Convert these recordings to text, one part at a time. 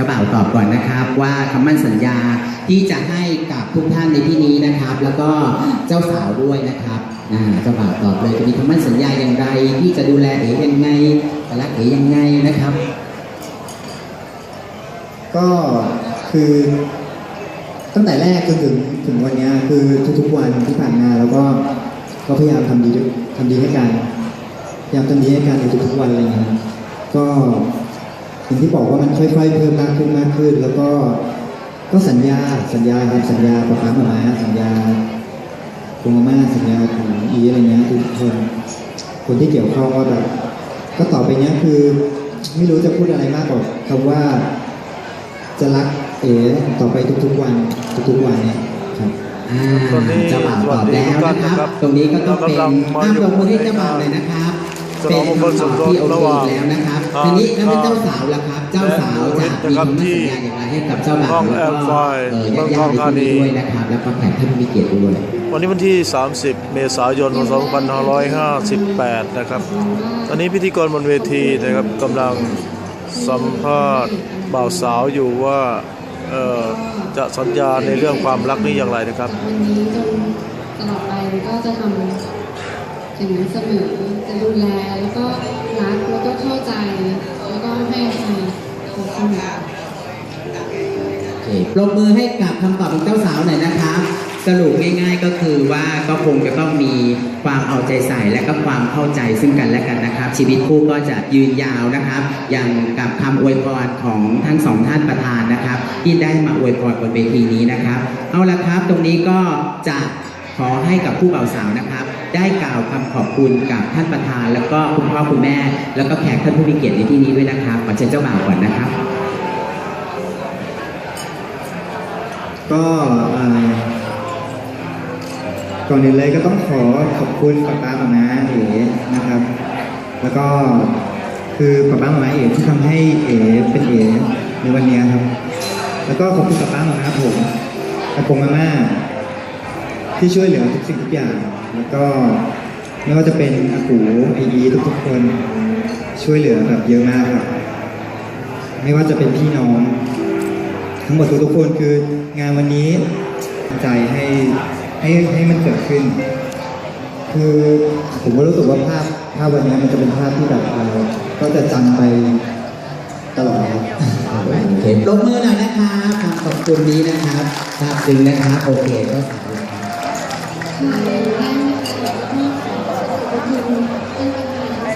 จ้าบ่าวตอบก่อนนะครับ ว่าคำมั่นสัญญาที่จะให้กับทุกท่านในที่นี้นะครับ แล้วก็เจ้าสาวด้วยนะครับอ่าเจ้าบ่าวตอบเลยจะมีคำมั่นสัญญาอย่างไร ที่จะดูแลเอ๋ยังไงจะรักเอ๋ยังไงนะครับ ก็คือตั้งแต่แรกจนถึงถึงวันนี้คือทุกๆวันที่ผ่านมาแล้วก็ก็พยายามทำดีด้วยทำดีให้กันพยายามทำดีให้กันในทุกๆวันอะไรอย่างเงี้ยก็ อย่างที่บอกว่ามันค่อย ๆ เพิ่มมากขึ้นมากขึ้น แล้วก็ก็สัญญาสัญญาครับสัญญาประคามหมาสัญญาคุณมาม่าสัญญาคุณอีอะไรเงี้ยทุกคนคนที่เกี่ยวข้องว่าแบบก็ต่อไปเนี้ยคือ ไม่รู้จะพูดอะไรมากกว่าคำว่า จะรักเอ๋ต่อไปทุกๆวันทุกๆวันเนี่ยครับอ่าตอนนี้เจ้าบ่าวตอบแล้วนะครับสวัสดีทุกท่านนะครับ ตรงนี้ก็ต้องเป็นเรากำลังมาห้ามอยู่ลงมือให้เจ้าบ่าวเลยนะครับ ฉลองมงคลสมรสเป็นคำตอบที่โอระเคหว่างแล้วนะครับทีนี้ถ้าเป็นเจ้าสาวล่ะครับเจ้าสาวจะมีคำสัญญาอย่างไรให้กับเจ้าบ่าวแล้วก็เออเมืองญาทองติๆในธานีที่นี้ด้วยนะครับแล้วก็แขกท่านมีเกียรติด้วยวันนี้วันที่ 30 เมษายน 2558 นะครับ ตอนนี้พิธีกรบนเวทีนะครับกำลังสัมภาษณ์บ่าวสาวอยู่ว่าจะสัญญาในเรื่องความรักนี้อย่างไรนะครับวันนี้จนตลอดไปก็จะทำ อย่างนั้นเสมอจะดูแลแล้วก็รักแล้วก็เข้าใจ แล้วก็ให้อภัยทุกคนโอเคปรบมือให้กับคำตอบของเจ้าสาวหน่อยนะครับสรุปง่าย ๆก็คือว่าก็คงจะต้องมีความเอาใจใส่และก็ความเข้าใจซึ่งกันและกันนะครับ ชีวิตคู่ก็จะยืนยาวนะครับ อย่างกับคำอวยพรของทั้งสองท่านประธานนะครับ ที่ได้มาอวยพรบนเวทีนี้นะครับ เอาละครับตรงนี้ก็จะขอให้กับผู้บ่าวสาวนะครับ ได้กล่าวคำขอบคุณกับท่านประธาน แล้วก็คุณพ่อคุณแม่ แล้วก็แขกท่านผู้มีเกียรติในที่นี้ด้วยนะครับขอเชิญเจ้าบ่าวก่อนนะครับ ก็ก่อนอื่นเลยก็ต้องขอขอบคุณป้าป้ามาม่าเอ๋นะครับ แล้วก็คือป้าป้ามาม่าเอ๋ที่ทำให้เอ๋เป็นเอ๋ในวันนี้ครับ แล้วก็ขอบคุณป้าป้ามาม่าผมอากงมาม่า ที่ช่วยเหลือทุกสิ่งทุกอย่าง แล้วก็ไม่ว่าจะเป็นอากูไออีทุกๆคนช่วยเหลือแบบเยอะมากครับไม่ว่าจะเป็นพี่น้อง ทั้งหมดทุกๆคนคืองานวันนี้ใจให้ให้ให้มันเกิดขึ้น คือผมก็รู้สึกว่าภาพภาพวันนี้มันจะเป็นภาพที่แบบเราก็จะจำไปตลอดครับโอเคปรบมือหน่อยนะครับคำขอบคุณนี้นะครับทราบซึ้งนะครับ โอเคก็สาว แล้วครับค่ะแร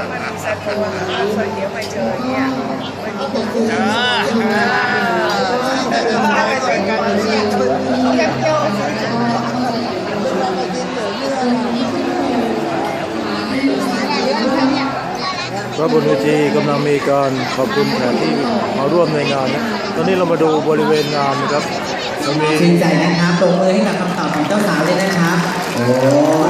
กนะคะก็ขอขอบคุณท่านประธานทั้งสองฝ่ายที่ก็บนเวทีกำลังมีการขอบคุณแขกที่มาร่วมในงานนะ ตอนนี้เรามาดูบริเวณงานนะครับ ชื่นใจนะครับปรบมือให้กับคำตอบของเจ้าสาวเลยนะครับ โอ้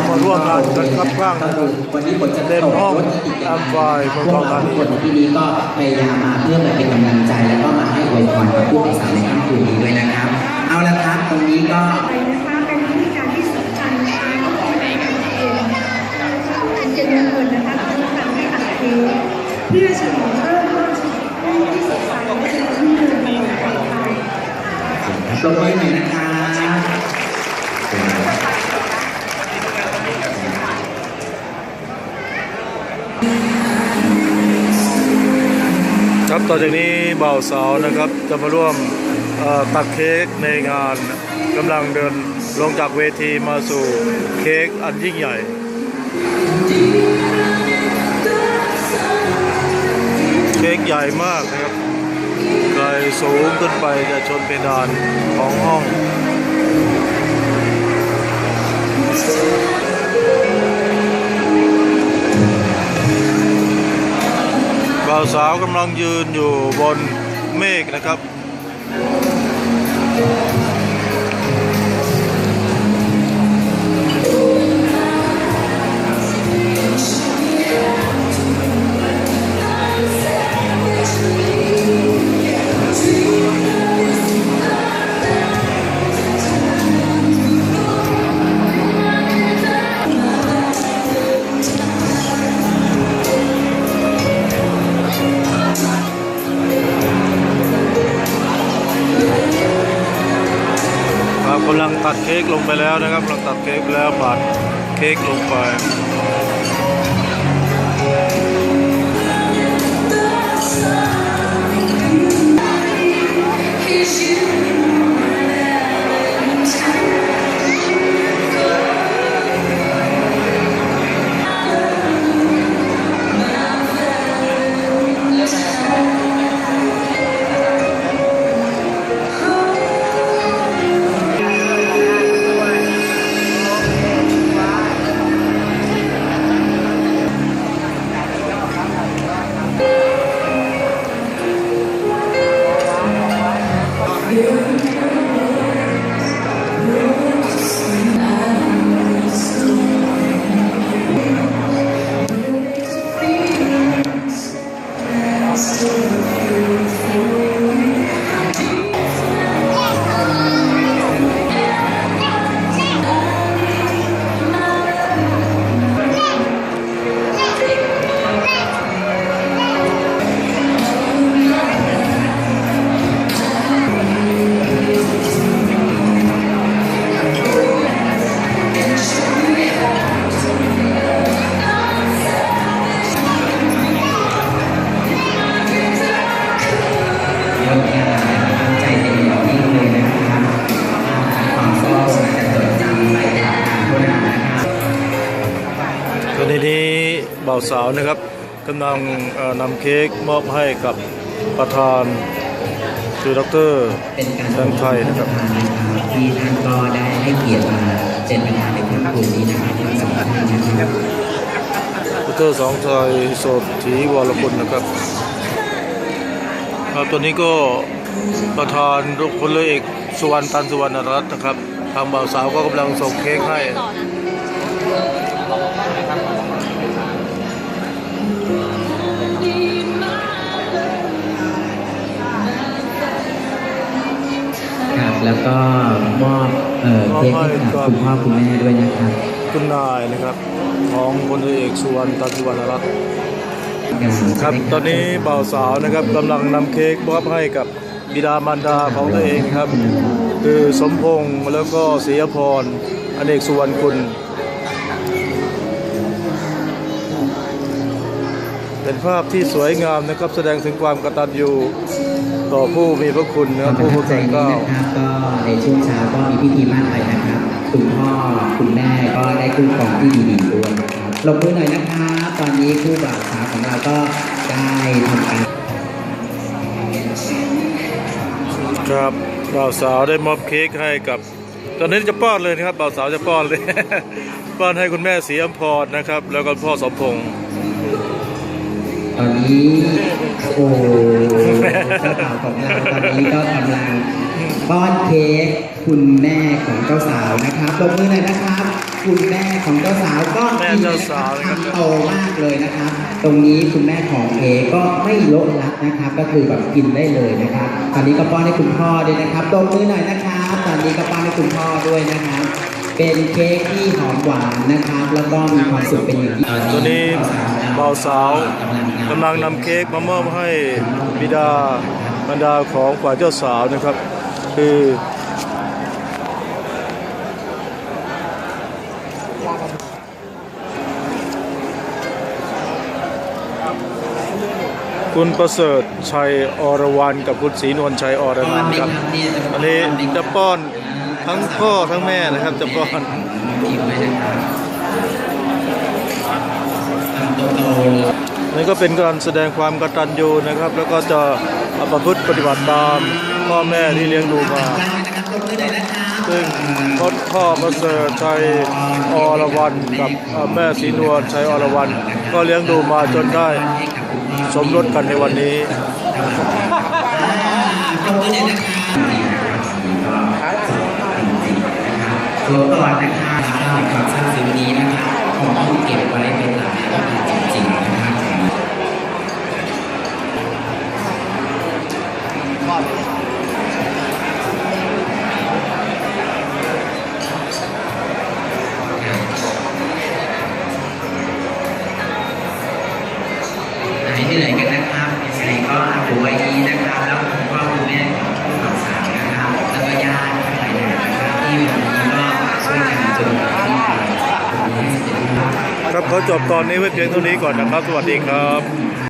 มาร่วมงานกันครับข้างนะครับวันนี้ฝนจะเต็มตกห้องรถติดแอมไฟล์พวเมืองกทองเราธานีทุกคนที่นี้ก็พยายามมาเพื่อมาเป็นกำลังใจแล้วก็มาให้อวยพรกับผู้บ่าวสาวในค่ำคืนนี้ด้วยนะครับ เอาละครับตรงนี้ก็ไปนะคะเป็นพิธีการที่สำคัญนะคะก็คือในการเปรบมือหน่อยนะครับครับต่อจากนี้บ่าวสาวนะครับจะมาร่วมตัดเค้กในงานกำลังเดินลงจากเวทีมาสู่เค้กอันยิ่งใหญ่เค้กใหญ่มากนะครับ ไกลสูงขึ้นไปจะชนเพดานของห้องบ่าวสาวกำลังยืนอยู่บนเมฆนะครับ กำลังตัดเค้กลงไปแล้วนะครับกำลังตัดเค้กแล้วปาดเค้กลงไป บ่าวสาวนะครับกำลังเอ่อนำเค้กมอบให้กับประธานคือดรเป็นการแบงค์ไทยนะครับที่ท่านก็ได้ให้เกียรติมาเป็นประธานในครั้งนี้นะครับทั้งสองท่านนะครับดรสองชัยโสธีวรคุณนะครับครับตอนนี้ก็ประธานพลเรือเอกสุวรรณตันสุวรรณรัตน์นะครับทางบ่าวสาวก็กำลังส่งเค้กให้ แล้วก็มอบเอ่อเค้กให้กับคุณพ่อคุณแม่ด้วยนะครับ คุณนายนะครับ ของพลเรือเอกสุวรรณตันสุวรรณรัตน์ครับตอนนี้บ่าวสาวนะครับกำลังนำเค้กมอบให้กับบิดามารดาของตัวเองครับ คือสมพงษ์แล้วก็ศรียพรอเนกสุวรรณคุณ เป็นภาพที่สวยงามนะครับแสดงถึงความกตัญญู ต่อผู้มีพระคุณนะครับผู้ผู้ประมีทับใจคุณนี้เกล้านะครับก็ในช่วงเช้าก็มีพิธีมั่นไปนะครับ คุณพ่อคุณแม่ก็ได้คู่ครองที่ดีๆด้วยนะครับลงมือหน่อยนะครับ ตอนนี้คู่บ่าวสาวของเราก็ได้ทำการครับบ่าวสาวได้มอบเค้กให้กับ ตอนนี้จะป้อนเลยนะครับบ่าวสาวจะป้อนเลย ป้อนให้คุณแม่ศรีอมพรนะครับ แล้วก็พ่อสมพงษ์ต อนนี้โอ้เจ้าบ่าวของเราตอนนี้ก็กำลังป้อนเค้กคุณแม่ของเจ้าสาวนะครับลงมือหน่อยนะครับ คุณแม่ของเจ้าสาวก็แม่เจ้าสาวนะครับทำโตมากเลยนะครับ ตรงนี้คุณแม่ของเอก็ไม่ลดละนะครับ ก็คือแบบกินได้เลยนะครับ ตอนนี้ก็ป้อนให้คุณพ่อด้วยนะครับลงมือหน่อยนะครับ ตอนนี้ก็ป้อนให้คุณพ่อด้วยนะครับ เป็นเค้กที่หอมหวานนะครับแล้วก็มีความสุขเป็นอย่างยิ่งตัวนี้บ่าวสาวกำลังนำเค้กมามอบให้บิดาบรรดาของฝ่ายเจ้าสาวนะครับ คือคุณประเสริฐชัยอรวรรณกับคุณศรีนวลชัยอรนันท์ครับอันนี้จะป้อน ทั้งพ่อทั้งแม่นะครับจะป้อนนี่ก็เป็นการแสดงความกตัญญูนะครับ แล้วก็จะประพฤติปฏิบัติตามพ่อแม่ที่เลี้ยงดูมาซึ่งพ่อพ่อประเสริฐชัยอรวรรณกับแม่ศรีนวลชัยอรวรรณก็เลี้ยงดูมาจนได้สมรสกันในวันนี้ สวมก่อดนะคะความทราบซึ้งนี้นะคะคงต้องเก็บไว้เป็นหลักฐานจริงๆ จบตอนนี้ไว้เพียงเท่านี้ก่อนนะครับ สวัสดีครับ